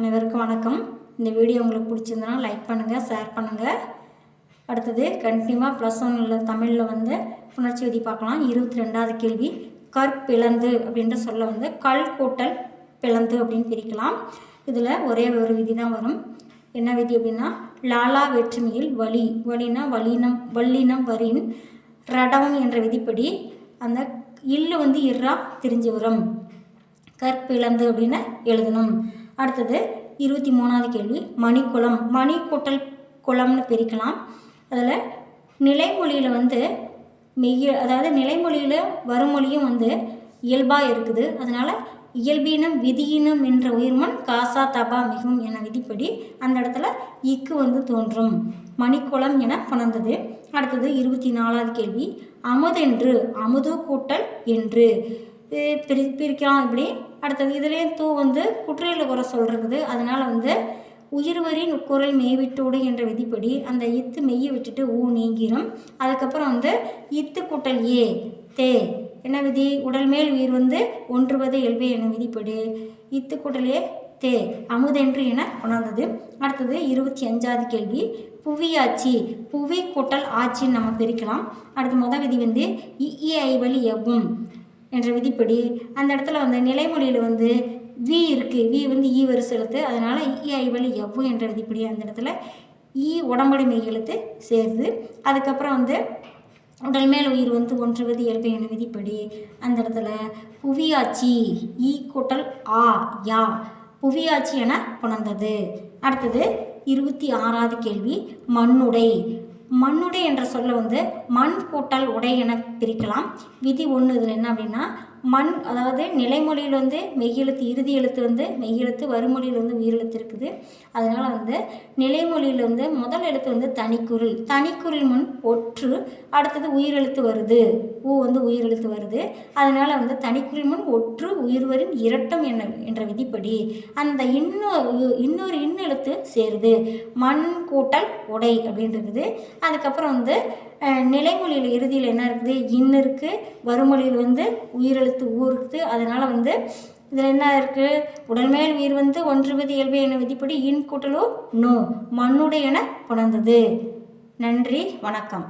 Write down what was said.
அனைவருக்கும் வணக்கம். இந்த வீடியோ உங்களுக்கு பிடிச்சிருந்தனா லைக் பண்ணுங்கள் ஷேர் பண்ணுங்கள் அடுத்தது கண்டினியூவாக ப்ளஸ் ஒன்னில் தமிழில் வந்து புணர்ச்சி விதி பார்க்கலாம். இருபத்தி ரெண்டாவது கேள்வி கற்பிளந்து அப்படின்ற சொல்ல வந்து கல் கூட்டல் பிளந்து அப்படின்னு பிரிக்கலாம். இதில் ஒரே ஒரு விதி தான் வரும். என்ன விதி அப்படின்னா லாலா வேற்றுமையில் வலி. வலினா வலினம் வல்லினம் வரின் ரடம் என்ற விதிப்படி அந்த இல்லு வந்து இர்ரா திரிஞ்சு வரும். கற்பிளந்து அப்படின்னு எழுதணும். அடுத்தது இருபத்தி மூணாவது கேள்வி மணிக்குளம். மணி கூட்டல் குளம்னு பிரிக்கலாம். அதில் நிலைமொழியில் வந்து மெய்ய அதாவது நிலைமொழியில் வருமொழியும் வந்து இயல்பாக இருக்குது. அதனால் இயல்பினம் விதியினம் என்ற உயிர்மன் காசா தபா மிகும் என விதிப்படி அந்த இடத்துல இக்கு வந்து தோன்றும். மணிக்குளம் என புணர்ந்தது. அடுத்தது இருபத்தி நாலாவது கேள்வி அமுதென்று அமுது கூட்டல் என்று. பிரி பிரிக்கலாம் இப்படி. அடுத்தது இதுலேயும் தூ வந்து குற்றையில் குறை சொல்கிறது அதனால் வந்து உயிர்வரின் குரல் மெய்விட்டோடு என்ற விதிப்படி அந்த இத்து மெய்யை விட்டுட்டு ஊ நீங்கிரும். அதுக்கப்புறம் வந்து இத்து கூட்டல் ஏ தே. என்ன விதி? உடல் மேல் உயிர் வந்து ஒன்றுவது இயல்பே என விதிப்படி. இத்து கூட்டல் ஏ தே. அமுதென்று என உணர்ந்தது. அடுத்தது இருபத்தி அஞ்சாவது கேள்வி. புவியாட்சி புவி கூட்டல் ஆட்சின்னு நம்ம பிரிக்கலாம். அடுத்து மொதல் விதி வந்து இ வழி எவ்வும். என்ற விதிப்படி அந்த இடத்துல வந்து நிலைமொழியில் வந்து வி இருக்குது வி வந்து ஈ வரிசை எழுத்து. அதனால் இ e, ஐவழி எவ்வு என்ற விதிப்படி அந்த இடத்துல ஈ உடம்படி மெய் எழுத்து சேருது அதுக்கப்புறம் வந்து உடல் மேல் உயிர் வந்து ஒன்றுவது இயல்பு என விதிப்படி அந்த இடத்துல புவியாட்சி ஈ கூட்டல் ஆ யா. புவியாட்சி என புணர்ந்தது. அடுத்தது இருபத்தி ஆறாவது கேள்வி மண்ணுடை. மண்ணுடை என்ற சொல்ல வந்து மண் கூட்டல் உடை என பிரிக்கலாம். விதி ஒன்று இதில் என்ன அப்படின்னா மண் அதாவது நிலைமொழியில் வந்து மெய்யெழுத்து இறுதி எழுத்து வந்து மெய்யெழுத்து வறுமொழியில் வந்து உயிரெழுத்து இருக்குது. அதனால் வந்து நிலைமொழியில் வந்து முதல் எழுத்து வந்து தனிக்குறில் தனிக்குறில் முன் ஒற்று அடுத்தது உயிரெழுத்து வருது. ஊ வந்து உயிரெழுத்து வருது. அதனால் வந்து தனிக்குறில் முன் ஒற்று உயிர்வரின் இரட்டம் என்ன என்ற விதிப்படி அந்த இன்னொரு இன்னொரு இன்னெழுத்து சேருது. மண் கூட்டல் உடை அப்படின்றது. அதுக்கப்புறம் வந்து நிலைமொழியில் இறுதியில் என்ன இருக்குது? இன் இருக்குது வறுமொழியில் வந்து உயிரெழுத்து ஊ இருக்குது. அதனால் வந்து இதில் என்ன இருக்குது உடல்மேல் உயிர் வந்து ஒன்று விதி இயல்பு என விதிப்படி இன் கூட்டலோ நோ மண்ணுடைய என புணர்ந்தது. நன்றி வணக்கம்.